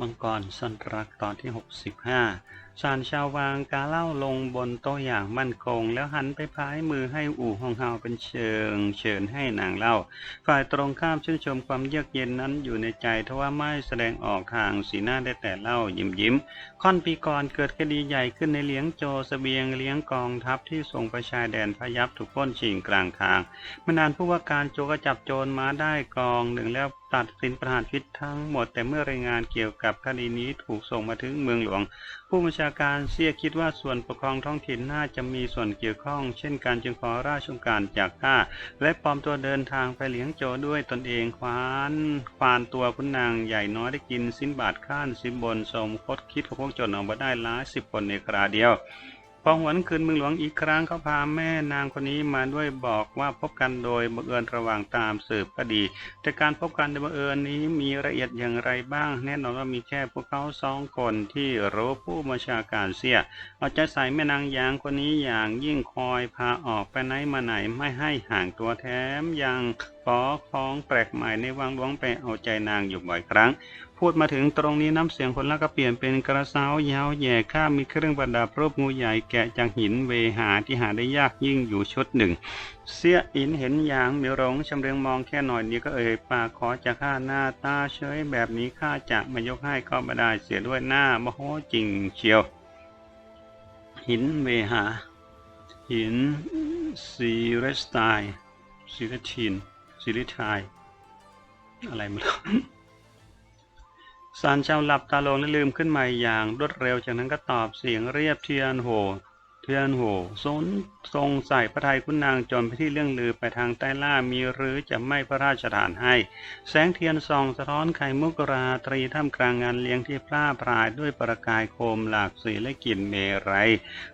มังกรสันรักตอนที่ 65 สารชาววางกาเล่าลงบนโต๊ะอย่างมั่นคง แล้วหันไปพายมือให้อู่ฮองเฮาเป็นเชิง เชิญให้นางเล่า ฝ่ายตรงข้ามชื่นชมความเยือกเย็นนั้นอยู่ในใจทว่าไม่แสดงออกทางสีหน้าได้แต่เล่ายิ้มยิ้มค่อนปีก่อนเกิดคดีใหญ่ขึ้นในเลี้ยงโจเสบียงเลี้ยงกองทัพที่ส่งประชายแดนพยับถูกป้นชิงกลางทางเมื่อนานผู้ว่าการโจก็จับโจรมาได้กองหนึ่งแล้วตัดสินประหารชีวิตทั้งหมดแต่เมื่อรายงานเกี่ยวกับคดีนี้ถูกส่งมาถึงเมืองหลวงผู้บัญชาการเสียคิดว่าส่วนปกครองท้องถิ่นน่าจะมีส่วนเกี่ยวข้อง เช่นการจึงขอราชองการจากข้าและปลอมตัวเดินทางไปเลี้ยงโจด้วยตนเองควานควานตัวคุณนางใหญ่น้อยได้กินสิ้นบาทข้านสินบนสมคดคิดของพวกโจรออกมาได้หลายสิบคนในคราเดียว อหวนคืนเมืองหลวงอีกครั้งเขาพาแม่นางคนนี้มาด้วยบอกว่าพบกันโดยบังเอิญระหว่างตามสืบคดี แต่การพบกันโดยบังเอิญนี้มีรายละเอียดอย่างไรบ้าง แน่นอนว่ามีแค่พวกเขาสองคนที่รู้ผู้บัญชาการเสีย เอาใจใส่แม่นางยางคนนี้อย่างยิ่งคอยพาออกไปไหนมาไหนไม่ให้ห่างตัวแถมยังขอของแปลกใหม่ในวังหลวงไปเอาใจนางอยู่บ่อยครั้ง พูดมาถึงตรงนี้น้ำเสียงคนละก็เปลี่ยนเป็นกระเซ้ายาวแย่ข้ามีเครื่องประดับรูปงูใหญ่แกะจากหินเวหาที่หาได้ยากยิ่งอยู่ชุดหนึ่ง เสียอินเห็นอย่างเหมียวหลงชำเรืองมองแค่หน่อยเดียวก็เอ่ยปากขอจะฆ่าหน้าตาเฉยแบบนี้ข้าจะไม่ยกให้ก็ไม่ได้เสียด้วยหน้าโมโหจริงเชียว หินเวหา หินซีเรสไตน์ซีเรชินซีริทายอะไรไม่รู้ สารเจ้าหลับตาลงและลืมขึ้นมาอย่างรวดเร็วจากนั้นก็ตอบเสียงเรียบเทียนโห เทียนโหสนทรงใส่พระทัยคุณนางจนไปที่เรื่องลือไปทางใต้ล่ามีหรือจะไม่พระราชทานให้ แสงเทียนส่องสะท้อนไข่มุกราตรีท่ามกลางงานเลี้ยงที่พร่าพรายด้วยประกายโคมหลากสีและกลิ่นเมรัย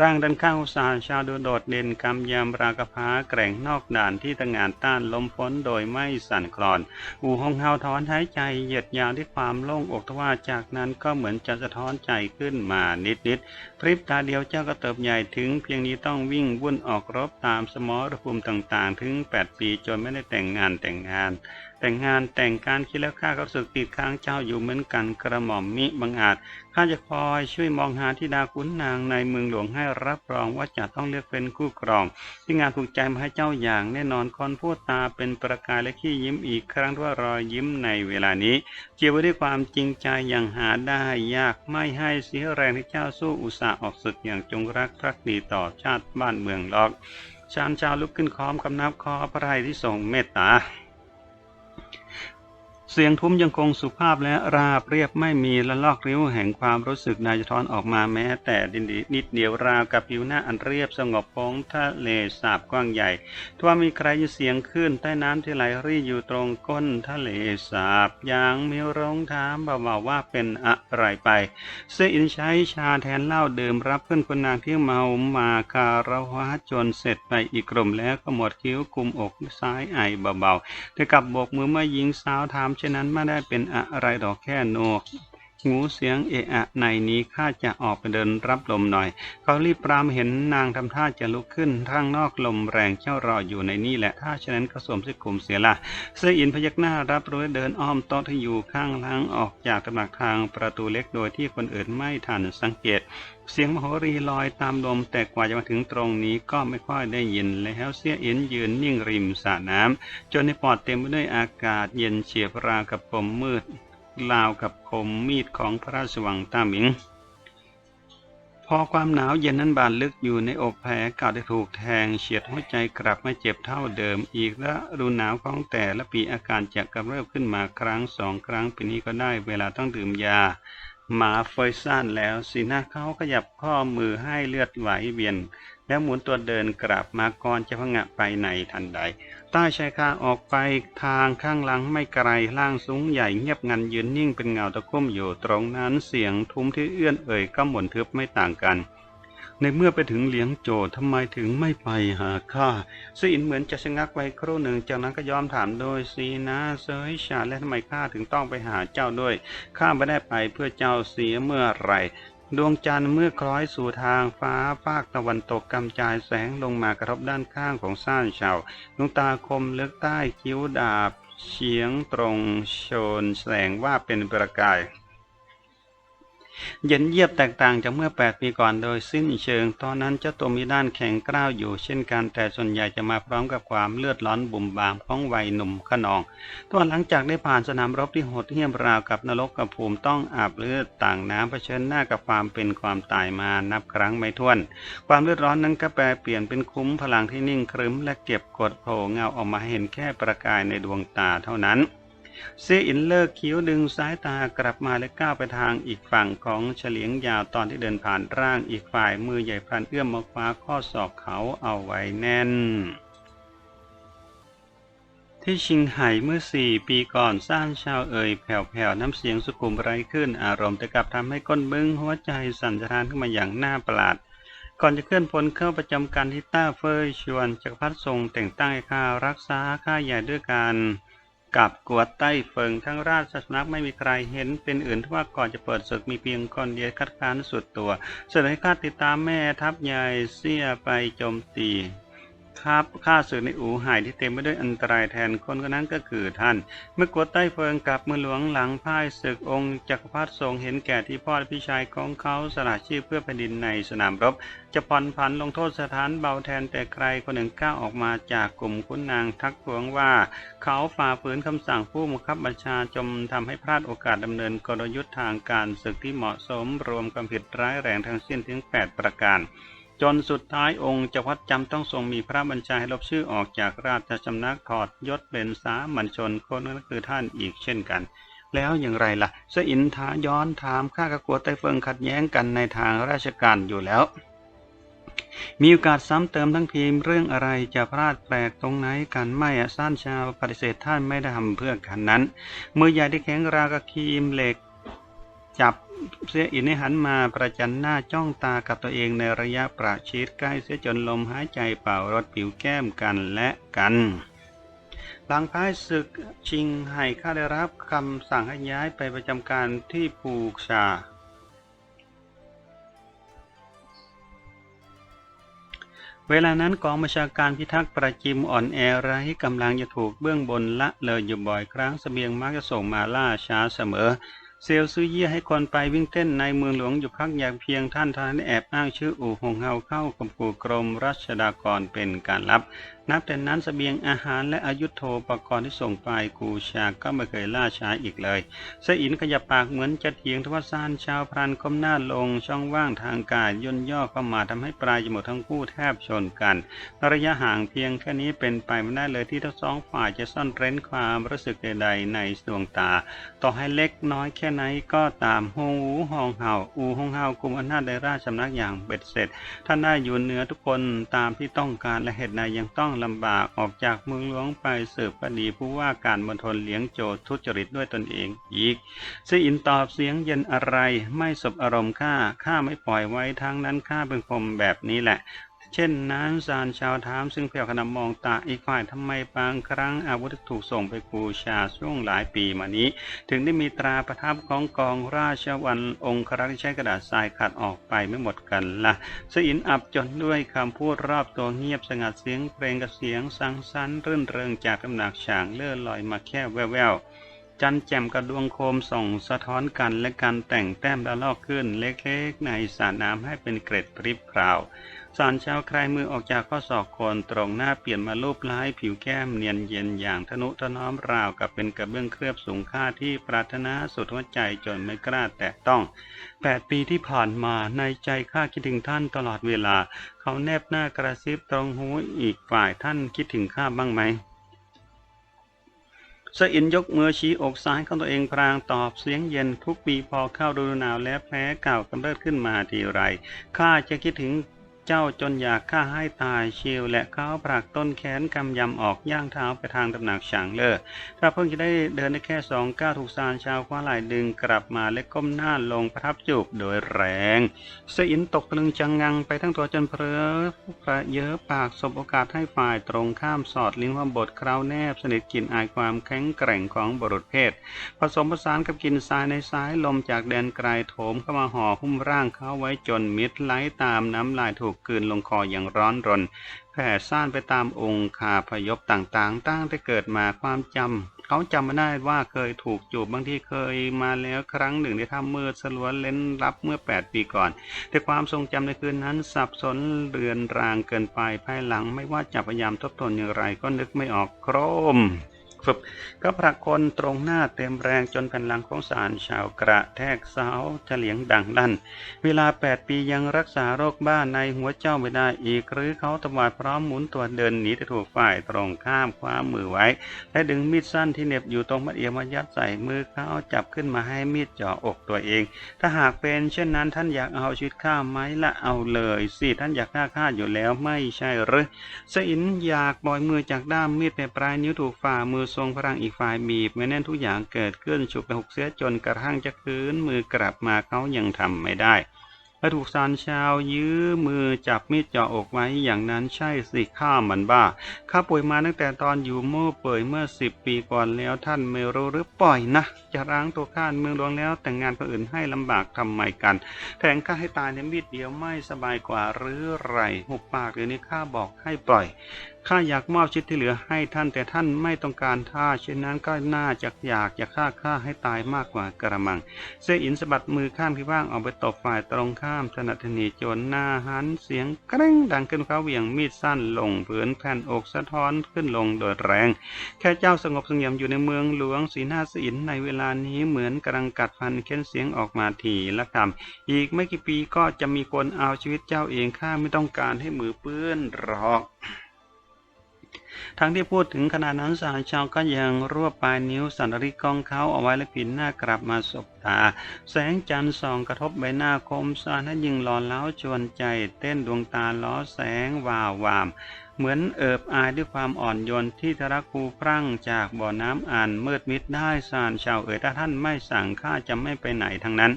ร่างดันข้างอุตสาหชาดูโดดเด่นกำยำรากพ้าแกร่งนอกด่านที่ตะงานต้านลมพ้นโดยไม่สั่นคลอน อู่หงเฮาถอนหายใจเหยียดยาวด้วยความโล่งอกทว่าจากนั้นก็เหมือนจะสะท้อนใจขึ้นมานิดๆพริบตาเดียวเจ้าก็เติบใหญ่ถึง เพียงนี้ต้องวิ่งวุ่นออกรบตามสมรภูมิต่างๆ ถึง 8 ปีจนไม่ได้แต่งงานแต่งงานแต่งงานแต่งการคิดแล้วข้าก็สึกติดค้างเจ้าอยู่เหมือนกันกระหม่อมมิบังอาจข้าจะคอยช่วยมองหาธิดาขุนนางในเมืองหลวงให้รับรองว่าจะต้องเลือกเป็นคู่ครอง ที่งานถูกใจมาให้เจ้าอย่างแน่นอนคนพูดตาเป็นประกายและขี้ยิ้มอีกครั้งด้วยรอยยิ้มในเวลานี้ เจียวด้วยความจริงใจอย่างหาได้ยากไม่ให้เสียแรงที่เจ้าสู้อุตสาห์ออกศึกอย่างจงรักภักดีต่อชาติบ้านเมืองหรอกชานชาวลุกขึ้นค้อมคำนับคอพระไทยที่ทรงเมตตา เสียงทุ้มยังคงสุภาพและราบเรียบไม่มีละลอกริ้วแห่งความรู้สึกนายจะทอนออกมาแม้ แต่ดินดีนิดเดียวราวกับผิวหน้าอันเรียบสงบของทะเลสาบกว้างใหญ่ทว่ามีใครยินเสียงขึ้นใต้น้ำที่ไหลรี่อยู่ตรงก้นทะเลสาบอย่างมีร้องถามเบาๆว่าเป็นอะไรไป เซอินใช้ชาแทนเหล้าเดิมรับเพื่อนคนนางที่เมามาคารวะจนเสร็จไปอีกกลุ่มแล้วก็หมดคิ้วกุมอกซ้ายไอเบาๆแต่กลับโบกมือเมื่อหญิงสาวถามเช่นนั้นไม่ได้เป็นอะไรดอกแค่โน กหูเสียงเอะอะในนี้ข้าจะออกไปเดินรับลมหน่อย เขารีบปรามเห็นนางทำท่าจะลุกขึ้นทางนอกลมแรงเจ้ารออยู่ในนี่แหละถ้าฉะนั้นก็สวมเสื้อคลุมเสียละเสื้ออินพยักหน้ารับรู้เดินอ้อมโต๊ะที่อยู่ข้างหล้างออกจากตำหนักทางประตูเล็กโดยที่คนอื่นไม่ทันสังเกตเสียงมโหรีลอยตามลมแต่กว่าจะมาถึงตรงนี้ก็ไม่ค่อยได้ยินแล้วเสียอินยืนนิ่งริมสระน้ำจนในปอดเต็มไปด้วยอากาศเย็นเฉียบราวกับลมมืด ลาวกับคมมีดของพระราชวังต้าหมิง พอความหนาวเย็นนั้นบานลึกอยู่ในอกแผลเก่าได้ถูกแทงเฉียดหัวใจกลับม่เจ็บเท่าเดิมอีกและรูหนาวของแต่ละปีอาการจะกำเริบขึ้นมาครั้งสองครั้งปีนี้ก็ได้เวลาต้องดื่มยาหมาเฟยซ่านแล้วสีหน้าเขาขยับข้อมือให้เลือดไหลเวียน แล้วหมุนตัวเดินกลับมาก่อนจะพงะไปในทันใด ใต้ชายคาออกไปทางข้างหลังไม่ไกลล่างสูงใหญ่เงียบงันยืนนิ่งเป็นเงาตะคุ่มอยู่ตรงนั้นเสียงทุ้มที่เอื้อนเอ่ยก็หมุนทึบไม่ต่างกัน ในเมื่อไปถึงเลี้ยงโจทำไมถึงไม่ไปหาข้าซีอินเหมือนจะชะงักไว้ครู่หนึ่งจากนั้นก็ยอมถามโดยซีนะเซยชาและทำไมข้าถึงต้องไปหาเจ้าด้วยข้าไม่ได้ไปเพื่อเจ้าเสียเมื่อไหร ดวงจันทร์เมื่อคล้อยสู่ทางฟ้าภาคตะวันตกกำจายแสงลงมากระทบด้านข้างของซ่านเฉาดวงตาคมเลือกใต้คิ้วดาบเฉียงตรงโชนแสงว่าเป็นประกาย เย็นเยียบแตกต่างจากเมื่อ 8 ปีก่อนโดยสิ้นเชิง ตอนนั้นเจ้าตัวมีด้านแข็งกร้าวอยู่ เช่นกันแต่ส่วนใหญ่จะมาพร้อมกับความเลือดร้อนบุ่มบามของวัยหนุ่มขนองตอนหลังจากได้ผ่านสนามรบที่โหดเหี้ยมราวกับนรกกับภูมิต้องอาบเลือดต่างน้ำเผชิญหน้ากับความเป็นความตายมานับครั้งไม่ถ้วน ความเลือดร้อนนั้นก็แปลเปลี่ยนเป็นคุ้มพลังที่นิ่งครึ้มและเก็บกดโผล่เงาออกมาเห็นแค่ประกายในดวงตาเท่านั้น เซอินเลิกคิ้วดึงสายตากลับมาและก้าวไปทางอีกฝั่งของเฉลียงยาวตอนที่เดินผ่านร่างอีกฝ่ายมือใหญ่พลันเอื้อมมาคว้าข้อศอกเขาเอาไว้แน่นที่ชิงไห่เมื่อสี่ปีก่อนสร้างชาวเอ่ยแผ่วๆน้ำเสียงสุขุมไร้ขึ้นอารมณ์แต่กลับทำให้ก้นบึ้งหัวใจสั่นสะท้านขึ้นมาอย่างน่าประหลาด ก่อนจะเคลื่อนพลเข้าประจำการที่ต้าเฟยชวนจักรพรรดิทรงแต่งตั้งให้ข้ารักษาข้าใหญ่ด้วยการ กับกวดใต้เฟิงทั้งราชสำนักไม่มีใครเห็นเป็นอื่นทว่าก่อนจะเปิดศึกมีเพียงคนเดียวคัดค้านสุดตัวเสนอให้ข้าติดตามแม่ทัพใหญ่เสียไปโจมตี ครับข้าศึกในอู่หายที่เต็มไปด้วยอันตรายแทนคนคนนั้นก็คือท่าน เมื่อกวดใต้เฟิงกลับมือหลวงหลังพ่ายศึกองค์จักรพรรดิทรงเห็นแก่ที่พ่อพี่ชายของเขาสละชีพเพื่อแผ่นดินในสนามรบ จะผ่อนผันลงโทษสถานเบาแทนแต่ใครคนหนึ่งก้าวออกมาจากกลุ่มคุณนางทักท้วงว่า เขาฝ่าฝืนคำสั่งผู้บังคับบัญชาจนทำให้พลาดโอกาสดำเนินกลยุทธ์ทางการศึกที่เหมาะสมรวมความผิดร้ายแรงทั้งสิ้นถึง 8 ประการ จนสุดท้ายองค์จักรพรรดิจำต้องทรงมีพระบัญชาให้ลบชื่อออกจากราชสำนักถอดยศเป็นสามัญชนคนนั้นคือท่านอีกเช่นกัน แล้วอย่างไรล่ะเสอินทาย้อนถามข้ากระกัวไต้เฟิงขัดแย้งกันในทางราชการอยู่แล้ว มีโอกาสซ้ำเติมทั้งทีมเรื่องอะไรจะพลาดแปลกตรงไหนกันไม่อะซ่านชาวปฏิเสธท่านไม่ได้ทำเพื่อกันนั้น มือใหญ่ที่แข็งรากับคีมเหล็กจับ เสียอินให้หันมาประจันหน้าจ้องตากับตัวเองในระยะประชิดใกล้เสียจนลมหายใจเป่ารดผิวแก้มกันและกัน หลังพ้ายศึกชิงไห่ข้าได้รับคำสั่งให้ย้ายไปประจำการที่ปูชาเวลานั้นกองบัญชาการพิทักษ์ประจิมอ่อนแอไร้กำลังจะถูกเบื้องบนละเลยอยู่บ่อยครั้งเสบียงมักจะส่งมาล่าช้าเสมอ เซลซื้อเยี่ยให้คนไปวิ่งเต้นในเมืองหลวงอยู่พักอย่างเพียงท่านท่านแอบอ้างชื่ออู่หงเฮาเข้ากับกูกรมรัชดากรเป็นการลับ นับแต่นั้นเสบียงอาหารและอายุธโธปกรณ์ที่ส่งไปกูชาก็ไม่เคยล่าช้าอีกเลยเสอินขยับปากเหมือนจะเถียงทว่าซานชาวพรานก้มหน้าลงช่องว่างทางกายย่นย่อเข้ามาทำให้ปลายจมูกทั้งคู่แทบชนกันระยะห่างเพียงแค่นี้เป็นไปไม่ได้เลยที่ทั้งสองฝ่ายจะซ่อนเร้นความรู้สึกใดๆในดวงตา ต่อให้เล็กน้อยแค่ไหนก็ตามฮงหูฮองเห่าอูฮงเห่ากุมอำนาจในราชสำนักอย่างเบ็ดเสร็จท่านได้อยู่เหนือทุกคนตามที่ต้องการและเหตุใดยังต้องลำบากออกจากเมืองหลวงไปสืบคดีผู้ว่าการมณฑลเลี้ยงโจททุจริตด้วยตนเองอีกเสอินตอบเสียงเย็นอะไรไม่สบอารมณ์ข้าข้าไม่ปล่อยไว้ทั้งนั้นข้าเป็นคมแบบนี้แหละ เช่นนั้นซานชาวถามซึ่งเพียวขนมมองตาอีกฝ่ายทำไมบางครั้งอาวุธถูกส่งไปบูชาช่วงหลายปีมานี้ ถึงได้มีตราประทับของกองราชวันองครักษ์ที่ใช้กระดาษทรายขัดออกไปไม่หมดกันละ่ะสอินอับจนด้วยคำพูดรอบตัวเงียบสงัดเสียงเพลงกับเสียงสังสรรค์รื่นเริงจากตำหนักฉางเลื่อลอยมาแค่แววๆจันแจ่มกับดวงโคมส่องสะท้อนกันและการแต่งแต้มละลอกขึ้นเล็กๆ ในสระน้ำให้เป็นเกร็ดพริบพราว สารเช้าคลายมือออกจากข้อศอกโคนตรงหน้าเปลี่ยนมารูปล้ายผิวแก้มเนียนเย็นอย่างทนุถนอมราวกับเป็นกระเบื้องเคลือบสูงค่าที่ปรารถนาสุดหัวใจจนไม่กล้าแตะต้องแปดปีที่ผ่านมาในใจข้าคิดถึงท่านตลอดเวลา เขาแนบหน้ากระซิบตรงหูอีกฝ่ายท่านคิดถึงข้าบ้างไหมเสอินยกมือชี้อกซ้ายของตัวเองพรางตอบเสียงเย็นทุกปีพอเข้าฤดูหนาวและแผลเก่ากำเริบขึ้นมาทีไรข้าจะคิดถึง เจ้าจนอยากฆ่าให้ตายชิวและเขาผลักต้นแขนกำยำออกย่างเท้าไปทางตำหนักฉางเลอถ้าเพิ่งจะได้เดินได้แค่สองก้าวถูกซานชาวคว้าไหล่ดึงกลับมาและก้มหน้าลงประทับจูบโดยแรงเสอินตกตะลึงจังงังไปทั้งตัวจนเพลอประเยอะปากสบโอกาสให้ฝ่ายตรงข้ามสอดลิ้นว่าบทคราวแนบสนิทกลิ่นอายความแข็งแกร่งของบุรุษเพศ ผสมผสานกับกลิ่นทรายในสายลมจากแดนไกลโถมเข้ามาห่อหุ้มร่างเขาไว้จนมิดไหลตามน้ำลายถูกกลืนลงคออย่างร้อนรน แผ่ซ่านไปตามองค์คาพยพต่างๆ ตั้งแต่เกิดมาความจเขาจำไม่ได้ว่าเคยถูกจูบบางที่เคยมาแล้วครั้งหนึ่งในถ้ำมืดสลัวเล่นลับเมื่อ 8 ปีก่อน แต่ความทรงจำในคืนนั้นสับสนเรือนรางเกินไปภายหลัง ไม่ว่าจะพยายามทบทวนอย่างไรก็นึกไม่ออกโครม ฟึบก็ผลักคนตรงหน้าเต็มแรงจนแผ่นหลังของสารชาวกระแทกเสาเฉลียงดังลั่น เวลา 8 ปียังรักษาโรคบ้าในหัวเจ้าไม่ได้อีก หรือเขาตวาดพร้อมหมุนตัวเดินหนีแต่ถูกฝ่ายตรงข้ามคว้ามือไว้ และดึงมีดสั้นที่เหน็บอยู่ตรงมัดเอวมายัดใส่มือเขาจับขึ้นมาให้มีดเจาะอกตัวเอง ถ้าหากเป็นเช่นนั้นท่านอยากเอาชีวิตข้าไหมละเอาเลยสิท่านอยากฆ่าข้าอยู่แล้วไม่ใช่หรือสอินอยากปล่อยมือจากด้ามมีดไปปลายนิ้วถูกฝ่ามือทรงพลังอีกฝ่ายบีบไม่แน่นทุกอย่างเกิดขึ้นฉุกไปหกเสียจนกระทั่งจะคืนมือกลับมาเขายังทำไม่ได้และถูกซานชาวยื้อมือจับมีดเจาะอกไว้อย่างนั้นใช่สิข้ามันบ้าข้าป่วยมาตั้งแต่ตอนอยู่โม่เปื่อยเมื่อสิบปีก่อนแล้วท่านไม่รู้หรือปล่อยนะ จะร้างตัวข้าเมืองหลวงแล้วแต่งงานคนอื่นให้ลำบากทำไมกันแทงข้าให้ตายในมีดเดียวไม่สบายกว่าหรือไรหุบปากเดี๋ยวนี้ข้าบอกให้ปล่อย ข้าอยากมอบชีวิตที่เหลือให้ท่านแต่ท่านไม่ต้องการท่าเช่นนั้นก็น่าจะอยากจะฆ่าข้าให้ตายมากกว่ากระมังเสยอินสะบัดมือข้ามที่ว่างออกไปตบฝ่ายตรงข้ามถนัดถนีโจนหน้าหันเสียงกริ้งดังขึ้นเขาเหวี่ยงมีดสั้นลงผืนแผ่นอกสะท้อนขึ้นลงโดยแรง แค่เจ้าสงบสงยมอยู่ในเมืองหลวงสีหน้าเสอินในเวลานี้เหมือนกำลังกัดฟันเค้นเสียงออกมาทีละคำอีกไม่กี่ปีก็จะมีคนเอาชีวิตเจ้าเองข้าไม่ต้องการให้มือเปื้อนหรอก ทั้งที่พูดถึงขณะนั้นสารชาวก็ยังรวบปลายนิ้วสันริกองเขาเอาไว้และผินหน้ากลับมาสบตา แสงจันทร์ส่องกระทบใบหน้าคมสานั้นยิ่งหลอนเล้าชวนใจ เต้นดวงตาล้อแสงวาววาม เหมือนเอิบอายด้วยความอ่อนโยนที่ทรักคูพรั่งจากบ่อน้ำอ่านมืดมิดได้สานชาวเอ๋ยถ้าท่านไม่สั่งข้าจะไม่ไปไหนทั้งนั้น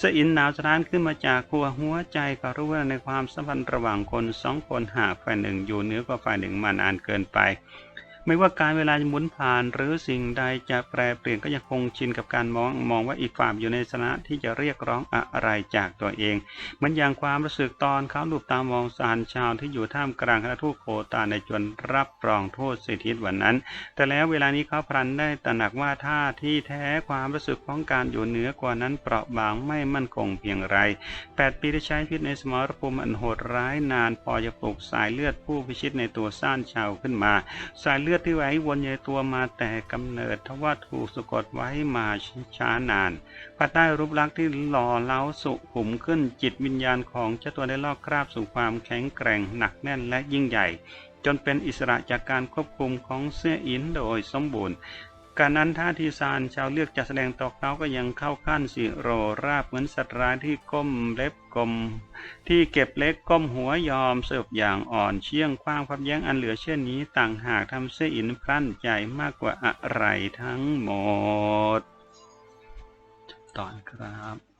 สอินหนาวสะท้านขึ้นมาจากครัวหัวใจก็รู้ว่าในความสัมพันธ์ระหว่างคนสองคนหากฝ่ายหนึ่งอยู่เหนือกว่าฝ่ายหนึ่งมานานเกินไป ไม่ว่าการเวลาจะหมุนผ่านหรือสิ่งใดจะแปรเปลี่ยนก็ยังคงชินกับการมองมองว่าอีกฝ่ายอยู่ในสถานะที่จะเรียกร้องอะไรจากตัวเองเหมือนอย่างความรู้สึกตอนเขาหลุบตามองสารชาวที่อยู่ท่ามกลางคณะทูตโคตาในจนรับรองโทษสิทธิวันนั้น แต่แล้วเวลานี้เขาพลันได้ตระหนักว่าท่าที่แท้ความรู้สึกของการอยู่เหนือกว่านั้นเปราะบางไม่มั่นคงเพียงไรแปดปีที่ใช้ชีวิตในสมรภูมิอันโหดร้ายนานพอจะปลุกสายเลือดผู้พิชิตในตัวซ่านชาวขึ้นมา สายเลือดือดที่ไหลวนอยู่ในตัวมาแต่กำเนิดทว่าถูกสะกดไว้มาช้านานภายใต้รูปลักษณ์ที่หล่อเล้าสุขุมขึ้นจิตวิญญาณของเจ้าตัวได้ลอกคราบสู่ความแข็งแกร่งหนักแน่นและยิ่งใหญ่จนเป็นอิสระจากการควบคุมของเสื้ออินโดยสมบูรณ์ การนั้นท่าทีซานชาวเลือกจะแสดงต่อเขาก็ยังเข้าขั้นสิโรราบเหมือนสัตว์ร้ายที่ก้มเล็บกลม ที่เก็บเล็กก้มหัวยอมเสิบอย่างอ่อนเชี่ยงคว้างความแย้งอันเหลือเช่นนี้ต่างหากทำเสื้ออินพลั่นใจมากกว่าอะไรทั้งหมด ตอนครับ